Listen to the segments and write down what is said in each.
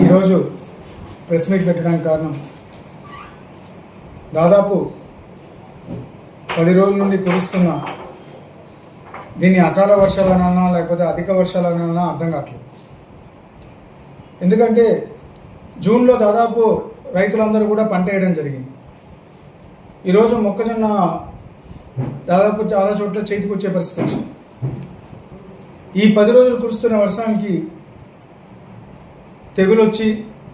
ఈరోజు press meet పెట్టడానికి కారణం దాదాపు పది రోజుల నుండి కురుస్తున్న దీన్ని అకాల వర్షాలనన్నా లేకపోతే అధిక వర్షాలనన్నా అర్థం కావట్లేదు. ఎందుకంటే జూన్లో దాదాపు రైతులందరూ కూడా పంట వేయడం జరిగింది. ఈరోజు మొక్కజొన్న దాదాపు చాలా చోట్ల చేతికొచ్చే పరిస్థితి వచ్చింది. ఈ పది రోజులు కురుస్తున్న వర్షానికి తెగులు వచ్చి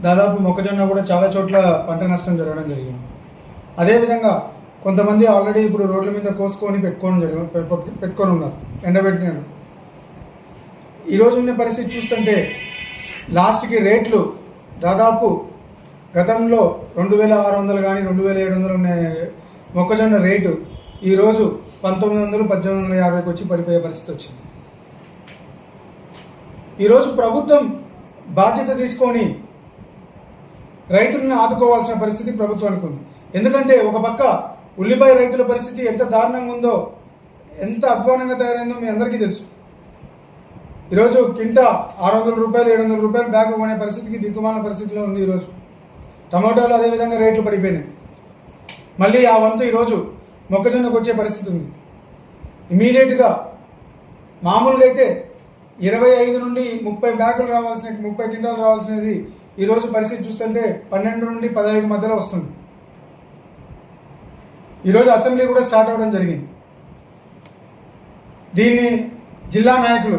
దాదాపు మొక్కజొన్న కూడా చాలా చోట్ల పంట నష్టం జరగడం జరిగింది. అదేవిధంగా కొంతమంది ఆల్రెడీ ఇప్పుడు రోడ్ల మీద కోసుకొని పెట్టుకొని జరిగి పెట్టుకొని ఉన్నారు ఎండబెట్టినాడు ఈరోజు ఉన్న పరిస్థితి చూస్తుంటే లాస్ట్కి రేట్లు దాదాపు గతంలో రెండు వేల ఆరు వందలు కానీ రెండు వేల ఏడు వందలు ఉన్న మొక్కజొన్న రేటు ఈరోజు పంతొమ్మిది వందలు పద్దెనిమిది వందల యాభైకి వచ్చి పడిపోయే పరిస్థితి వచ్చింది. ఈరోజు ప్రభుత్వం బాధ్యత తీసుకొని రైతులను ఆదుకోవాల్సిన పరిస్థితి ప్రభుత్వానికి ఉంది. ఎందుకంటే ఒక పక్క ఉల్లిపాయ రైతుల పరిస్థితి ఎంత దారుణంగా ఉందో ఎంత అధ్వానంగా తయారైందో మీ అందరికీ తెలుసు. ఈరోజు కింటా ఆరు వందల రూపాయలు ఏడు వందల రూపాయలు బ్యాగ్ కొనే పరిస్థితికి దిక్కుమాల పరిస్థితిలో ఉంది ఈరోజు. టమాటోలు అదేవిధంగా రేట్లు పడిపోయినాయి. మళ్ళీ ఆ వంతు ఈరోజు మొక్కజొన్నకు వచ్చే పరిస్థితి ఉంది. ఇమీడియట్గా మామూలుగా అయితే ఇరవై ఐదు నుండి ముప్పై బ్యాగులు రావాల్సిన ముప్పై క్వింటాలు రావాల్సినది ఈరోజు పరిస్థితి చూస్తుంటే పన్నెండు నుండి పదహైదు మధ్యలో వస్తుంది. ఈరోజు అసెంబ్లీ కూడా స్టార్ట్ అవ్వడం జరిగింది. దీన్ని జిల్లా నాయకులు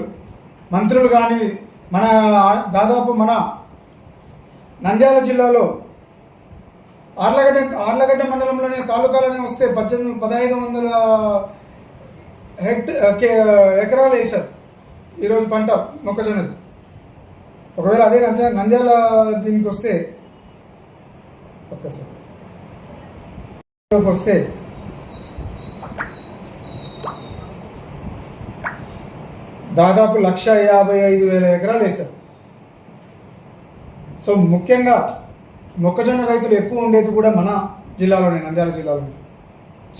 మంత్రులు కానీ మన దాదాపు మన నంద్యాల జిల్లాలో ఆర్లగడ్డ ఆర్లగడ్డ మండలంలోనే తాలూకాలోనే వస్తే పద్దెనిమిది పదహైదు వందల హెక్ట ఎకరాలు వేశారు. ఈరోజు పంట మొక్కజొన్నది. ఒకవేళ అదే నంద్యాల నంద్యాల దీనికి వస్తే ఒక్కసారి వస్తే దాదాపు లక్ష యాభై ఐదు వేల ఎకరాలు వేశారు. సో ముఖ్యంగా మొక్కజొన్న రైతులు ఎక్కువ ఉండేది కూడా మన జిల్లాలోనే నంద్యాల జిల్లాలోనే.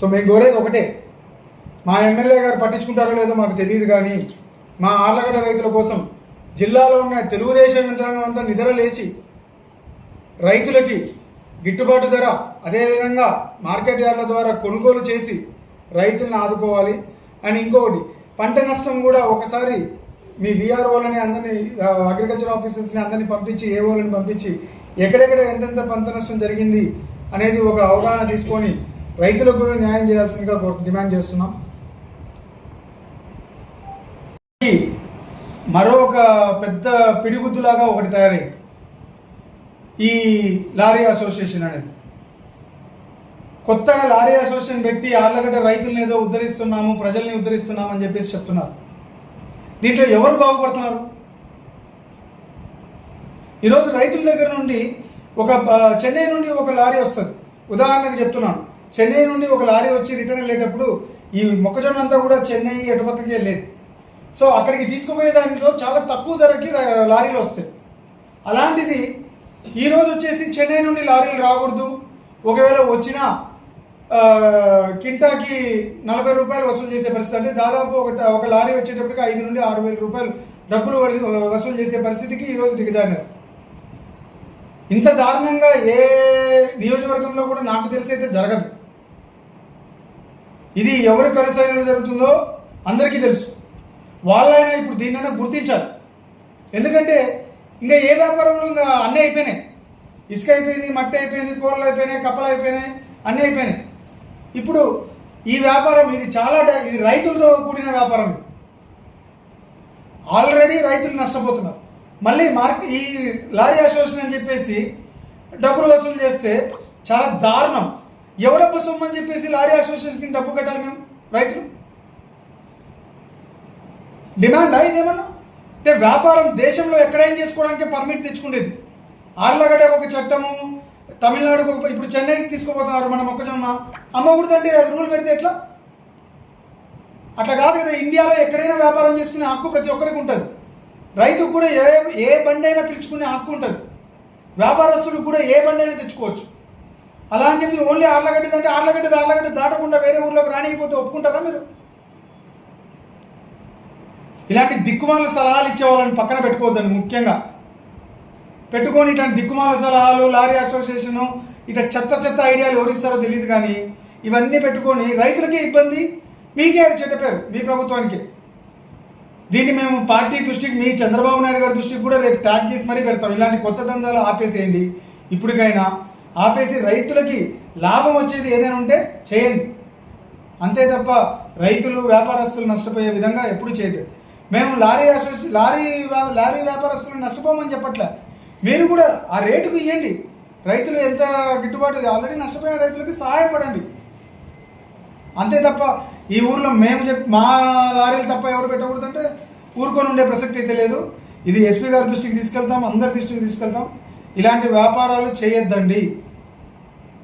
సో మేము కోరేది ఒకటే. మా ఎమ్మెల్యే గారు పట్టించుకుంటారో లేదో మాకు తెలియదు కానీ మా ఆర్లగడ్డ రైతుల కోసం జిల్లాలో ఉన్న తెలుగుదేశం యంత్రాంగం అంతా నిద్రలేచి రైతులకి గిట్టుబాటు ధర అదేవిధంగా మార్కెట్ యార్డ్ల ద్వారా కొనుగోలు చేసి రైతులను ఆదుకోవాలి. అని ఇంకొకటి పంట నష్టం కూడా ఒకసారి మీ విఆర్ఓలని అందరినీ అగ్రికల్చర్ ఆఫీసర్స్ని అందరినీ పంపించి ఏఓలని పంపించి ఎక్కడెక్కడ ఎంతెంత పంట నష్టం జరిగింది అనేది ఒక అవగాహన తీసుకొని రైతులకు కూడా న్యాయం చేయాల్సిందిగా డిమాండ్ చేస్తున్నాం ఈ మరో ఒక పెద్ద పిడిగుద్దులాగా ఒకటి తయారైంది ఈ లారీ అసోసియేషన్ అనేది. కొత్తగా లారీ అసోసియేషన్ పెట్టి ఆళ్ళగడ్డ రైతులను ఏదో ఉద్ధరిస్తున్నాము ప్రజల్ని ఉద్ధరిస్తున్నాము అని చెప్పేసి చెప్తున్నారు. దీంట్లో ఎవరు బాగుపడుతున్నారు? ఈరోజు రైతుల దగ్గర నుండి ఒక చెన్నై నుండి ఒక లారీ వస్తుంది. ఉదాహరణకు చెప్తున్నాను. చెన్నై నుండి ఒక లారీ వచ్చి రిటర్న్ వెళ్ళేటప్పుడు ఈ మొక్కజొన్న అంతా కూడా చెన్నై ఎటుపక్కకి వెళ్ళేది. సో అక్కడికి తీసుకుపోయే దాంట్లో చాలా తక్కువ ధరకి లారీలు వస్తాయి. అలాంటిది ఈరోజు వచ్చేసి చెన్నై నుండి లారీలు రాకూడదు. ఒకవేళ వచ్చినా కింటాకి నలభై రూపాయలు వసూలు చేసే పరిస్థితి అంటే దాదాపు ఒక ఒక లారీ వచ్చేటప్పటికి ఐదు నుండి ఆరు వేల రూపాయలు డబ్బులు వసూలు చేసే పరిస్థితికి ఈరోజు దిగజారినారు. ఇంత దారుణంగా ఏ నియోజకవర్గంలో కూడా నాకు తెలిసి అయితే జరగదు. ఇది ఎవరి కనసాయంలో జరుగుతుందో అందరికీ తెలుసు. వాళ్ళైనా ఇప్పుడు దీన్నైనా గుర్తించాలి. ఎందుకంటే ఇంకా ఏ వ్యాపారంలో ఇంకా అన్నీ అయిపోయినాయి. ఇసుక అయిపోయింది మట్టి అయిపోయింది కూరలు అయిపోయినాయి కప్పలు అయిపోయినాయి అన్నీ అయిపోయినాయి. ఇప్పుడు ఈ వ్యాపారం ఇది చాలా ఇది రైతులతో కూడిన వ్యాపారం ఇది. ఆల్రెడీ రైతులు నష్టపోతున్నారు. మళ్ళీ మార్క్ ఈ లారీ అసోసియేషన్ అని చెప్పేసి డబ్బులు వసూలు చేస్తే చాలా దారుణం. ఎవడప్ప సొమ్ము అని చెప్పేసి లారీ అసోసియేషన్కి డబ్బు కట్టాలి మేము రైతులు? డిమాండా ఇదేమన్నా? అంటే వ్యాపారం దేశంలో ఎక్కడైనా చేసుకోవడానికి పర్మిట్ తెచ్చుకునేది. ఆర్లగడ్డకు ఒక చట్టము తమిళనాడుకు ఒక ఇప్పుడు చెన్నైకి తీసుకుపోతున్నారు మన మొక్కజొన్న. అమ్మకూడదంటే అది రూల్ పెడితే ఎట్లా? అట్లా కాదు కదా ఇండియాలో ఎక్కడైనా వ్యాపారం చేసుకునే హక్కు ప్రతి ఒక్కరికి ఉంటుంది. రైతుకు కూడా ఏ ఏ బండి అయినా పిలుచుకునే హక్కు ఉంటుంది. వ్యాపారస్తుడికి కూడా ఏ బండి అయినా తెచ్చుకోవచ్చు. అలా అని చెప్పి ఓన్లీ ఆర్లగడ్డది అంటే ఆర్లగడ్డది ఆర్లగడ్డ దాటకుండా వేరే ఊర్లోకి రానికపోతే ఒప్పుకుంటారా మీరు? ఇలాంటి దిక్కుమాల సలహాలు ఇచ్చే వాళ్ళని పక్కన పెట్టుకోవద్దని ముఖ్యంగా. పెట్టుకొని ఇట్లాంటి దిక్కుమాల సలహాలు లారీ అసోసియేషను ఇట్లా చెత్త చెత్త ఐడియాలు ఎవరిస్తారో తెలియదు కానీ ఇవన్నీ పెట్టుకొని రైతులకే ఇబ్బంది. మీకే అది చెడ్డ పేరు మీ ప్రభుత్వానికి. దీన్ని మేము పార్టీ దృష్టికి మీ చంద్రబాబు నాయుడు గారి దృష్టికి కూడా రేపు ట్యాగ్ చేసి మరీ పెడతాం. ఇలాంటి కొత్త దందాలు ఆపేసేయండి. ఇప్పటికైనా ఆపేసి రైతులకి లాభం వచ్చేది ఏదైనా ఉంటే చేయండి. అంతే తప్ప రైతులు వ్యాపారస్తులు నష్టపోయే విధంగా ఎప్పుడు చేయలేదు మేము లారీ అసోసి లారీ లారీ వ్యాపారస్తులు నష్టపోమని చెప్పట్లే. మీరు కూడా ఆ రేటుకు ఇవ్వండి రైతులు ఎంత గిట్టుబాటు ఆల్రెడీ నష్టపోయిన రైతులకి సహాయపడండి. అంతే తప్ప ఈ ఊర్లో మేము చెప్ మా లారీలు తప్ప ఎవరు పెట్టకూడదంటే ఊరుకొని ఉండే ప్రసక్తి అయితే లేదు. ఇది ఎస్పీ గారి దృష్టికి తీసుకెళ్తాం అందరి దృష్టికి తీసుకెళ్తాం. ఇలాంటి వ్యాపారాలు చేయొద్దండి.